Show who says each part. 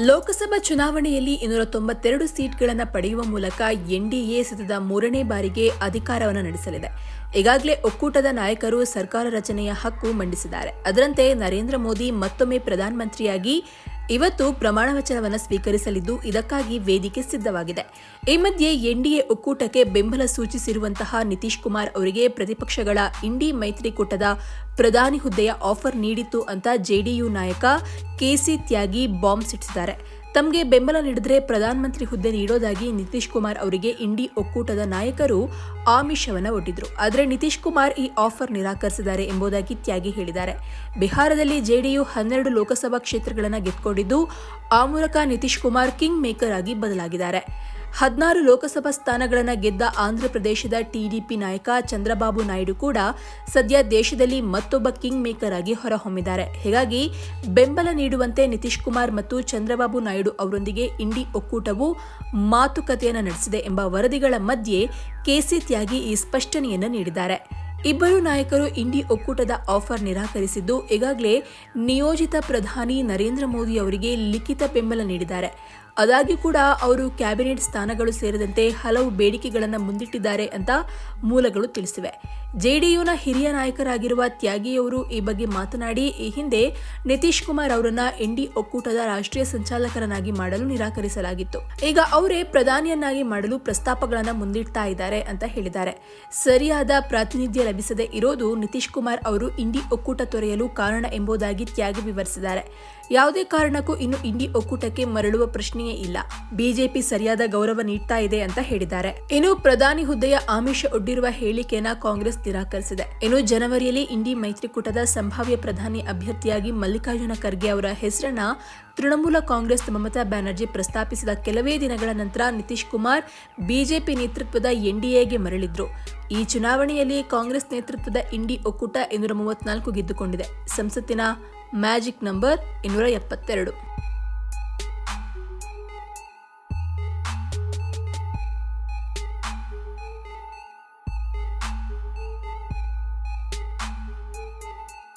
Speaker 1: ಲೋಕಸಭಾ ಚುನಾವಣೆಯಲ್ಲಿ ಇನ್ನೂರ ತೊಂಬತ್ತೆರಡು ಸೀಟ್ಗಳನ್ನು ಪಡೆಯುವ ಮೂಲಕ ಎನ್ಡಿಎ ಸತತ ಮೂರನೇ ಬಾರಿಗೆ ಅಧಿಕಾರವನ್ನು ನಡೆಸಲಿದೆ. ಈಗಾಗಲೇ ಒಕ್ಕೂಟದ ನಾಯಕರು ಸರ್ಕಾರ ರಚನೆಯ ಹಕ್ಕು ಮಂಡಿಸಿದ್ದಾರೆ. ಅದರಂತೆ ನರೇಂದ್ರ ಮೋದಿ ಮತ್ತೊಮ್ಮೆ ಪ್ರಧಾನಮಂತ್ರಿಯಾಗಿ ಇವತ್ತು ಪ್ರಮಾಣ ವಚನವನ್ನು ಸ್ವೀಕರಿಸಲಿದ್ದು ಇದಕ್ಕಾಗಿ ವೇದಿಕೆ ಸಿದ್ಧವಾಗಿದೆ. ಈ ಮಧ್ಯೆ ಎನ್ಡಿಎ ಒಕ್ಕೂಟಕ್ಕೆ ಬೆಂಬಲ ಸೂಚಿಸಿರುವಂತಹ ನಿತೀಶ್ ಕುಮಾರ್ ಅವರಿಗೆ ಪ್ರತಿಪಕ್ಷಗಳ ಇಂಡಿ ಮೈತ್ರಿಕೂಟದ ಪ್ರಧಾನಿ ಹುದ್ದೆಯ ಆಫರ್ ನೀಡಿತ್ತು ಅಂತ ಜೆಡಿಯು ನಾಯಕ ಕೆಸಿ ತ್ಯಾಗಿ ಬಾಂಬ್ ಸಿಟ್ಟಿಸಿದ್ದಾರೆ ತಮಗೆ ಬೆಂಬಲ ನೀಡಿದ್ರೆ ಪ್ರಧಾನಮಂತ್ರಿ ಹುದ್ದೆ ನೀಡೋದಾಗಿ ನಿತೀಶ್ ಕುಮಾರ್ ಅವರಿಗೆ ಇಂಡಿ ಒಕ್ಕೂಟದ ನಾಯಕರು ಆಮಿಷವನ್ನು ಒಡ್ಡಿದ್ರು. ಆದರೆ ನಿತೀಶ್ ಕುಮಾರ್ ಈ ಆಫರ್ ನಿರಾಕರಿಸಿದ್ದಾರೆ ಎಂಬುದಾಗಿ ತ್ಯಾಗಿ ಹೇಳಿದ್ದಾರೆ. ಬಿಹಾರದಲ್ಲಿ ಜೆಡಿಯು ಹನ್ನೆರಡು ಲೋಕಸಭಾ ಕ್ಷೇತ್ರಗಳನ್ನು ಗೆದ್ದುಕೊಂಡಿದ್ದು ಆ ಮೂಲಕ ನಿತೀಶ್ ಕುಮಾರ್ ಕಿಂಗ್ ಮೇಕರ್ ಆಗಿ ಬದಲಾಗಿದ್ದಾರೆ. ಹದಿನಾರು ಲೋಕಸಭಾ ಸ್ಥಾನಗಳನ್ನು ಗೆದ್ದ ಆಂಧ್ರಪ್ರದೇಶದ ಟಿಡಿಪಿ ನಾಯಕ ಚಂದ್ರಬಾಬು ನಾಯ್ಡು ಕೂಡ ಸದ್ಯ ದೇಶದಲ್ಲಿ ಮತ್ತೊಬ್ಬ ಕಿಂಗ್ ಮೇಕರ್ ಆಗಿ ಹೊರಹೊಮ್ಮಿದ್ದಾರೆ. ಹೀಗಾಗಿ ಬೆಂಬಲ ನೀಡುವಂತೆ ನಿತೀಶ್ ಕುಮಾರ್ ಮತ್ತು ಚಂದ್ರಬಾಬು ನಾಯ್ಡು ಅವರೊಂದಿಗೆ ಇಂಡಿ ಒಕ್ಕೂಟವು ಮಾತುಕತೆಯನ್ನು ನಡೆಸಿದೆ ಎಂಬ ವರದಿಗಳ ಮಧ್ಯೆ ಕೆಸಿ ತ್ಯಾಗಿ ಈ ಸ್ಪಷ್ಟನೆಯನ್ನು ನೀಡಿದ್ದಾರೆ. ಇಬ್ಬರು ನಾಯಕರು ಇಂಡಿ ಒಕ್ಕೂಟದ ಆಫರ್ ನಿರಾಕರಿಸಿದ್ದು ಈಗಾಗಲೇ ನಿಯೋಜಿತ ಪ್ರಧಾನಿ ನರೇಂದ್ರ ಮೋದಿ ಅವರಿಗೆ ಲಿಖಿತ ಬೆಂಬಲ ನೀಡಿದ್ದಾರೆ. ಆದಾಗ್ಯೂ ಕೂಡ ಅವರು ಕ್ಯಾಬಿನೆಟ್ ಸ್ಥಾನಗಳು ಸೇರಿದಂತೆ ಹಲವು ಬೇಡಿಕೆಗಳನ್ನು ಮುಂದಿಟ್ಟಿದ್ದಾರೆ ಅಂತ ಮೂಲಗಳು ತಿಳಿಸಿವೆ. ಜೆಡಿಯುನ ಹಿರಿಯ ನಾಯಕರಾಗಿರುವ ತ್ಯಾಗಿಯವರು ಈ ಬಗ್ಗೆ ಮಾತನಾಡಿ, ಈ ಹಿಂದೆ ನಿತೀಶ್ ಕುಮಾರ್ ಅವರನ್ನ ಎನ್ಡಿ ಒಕ್ಕೂಟದ ರಾಷ್ಟ್ರೀಯ ಸಂಚಾಲಕರನ್ನಾಗಿ ಮಾಡಲು ನಿರಾಕರಿಸಲಾಗಿತ್ತು. ಈಗ ಅವರೇ ಪ್ರಧಾನಿಯನ್ನಾಗಿ ಮಾಡಲು ಪ್ರಸ್ತಾಪಗಳನ್ನು ಮುಂದಿಡ್ತಾ ಇದ್ದಾರೆ ಅಂತ ಹೇಳಿದ್ದಾರೆ. ಸರಿಯಾದ ಪ್ರಾತಿನಿಧ್ಯ ಲಭಿಸದೆ ಇರೋದು ನಿತೀಶ್ ಕುಮಾರ್ ಅವರು ಇಂಡಿ ಒಕ್ಕೂಟ ತೊರೆಯಲು ಕಾರಣ ಎಂಬುದಾಗಿ ತ್ಯಾಗಿ ವಿವರಿಸಿದ್ದಾರೆ. ಯಾವುದೇ ಕಾರಣಕ್ಕೂ ಇನ್ನು ಇಂಡಿ ಒಕ್ಕೂಟಕ್ಕೆ ಮರಳುವ ಪ್ರಶ್ನೆಯೇ ಇಲ್ಲ. ಬಿಜೆಪಿ ಸರಿಯಾದ ಗೌರವ ನೀಡ್ತಾ ಇದೆ ಅಂತ ಹೇಳಿದ್ದಾರೆ. ಇನ್ನು ಪ್ರಧಾನಿ ಹುದ್ದೆಯ ಆಮಿಷ ಒಡ್ಡಿರುವ ಹೇಳಿಕೆಯನ್ನ ಕಾಂಗ್ರೆಸ್ ನಿರಾಕರಿಸಿದೆ. ಇನ್ನು ಜನವರಿಯಲ್ಲಿ ಇಂಡಿ ಮೈತ್ರಿಕೂಟದ ಸಂಭಾವ್ಯ ಪ್ರಧಾನಿ ಅಭ್ಯರ್ಥಿಯಾಗಿ ಮಲ್ಲಿಕಾರ್ಜುನ ಖರ್ಗೆ ಅವರ ಹೆಸರನ್ನ ತೃಣಮೂಲ ಕಾಂಗ್ರೆಸ್ ಮಮತಾ ಬ್ಯಾನರ್ಜಿ ಪ್ರಸ್ತಾಪಿಸಿದ ಕೆಲವೇ ದಿನಗಳ ನಂತರ ನಿತೀಶ್ ಕುಮಾರ್ ಬಿಜೆಪಿ ನೇತೃತ್ವದ ಎನ್ಡಿಎಗೆ ಮರಳಿದ್ರು. ಈ ಚುನಾವಣೆಯಲ್ಲಿ ಕಾಂಗ್ರೆಸ್ ನೇತೃತ್ವದ ಇಂಡಿ ಒಕ್ಕೂಟ ಇನ್ನೂರ ಮೂವತ್ನಾಲ್ಕು ಗೆದ್ದುಕೊಂಡಿದೆ. ಸಂಸತ್ತಿನ ಮ್ಯಾಜಿಕ್ ನಂಬರ್ ಇನ್ನೂರ ಎಪ್ಪತ್ತೆರಡು.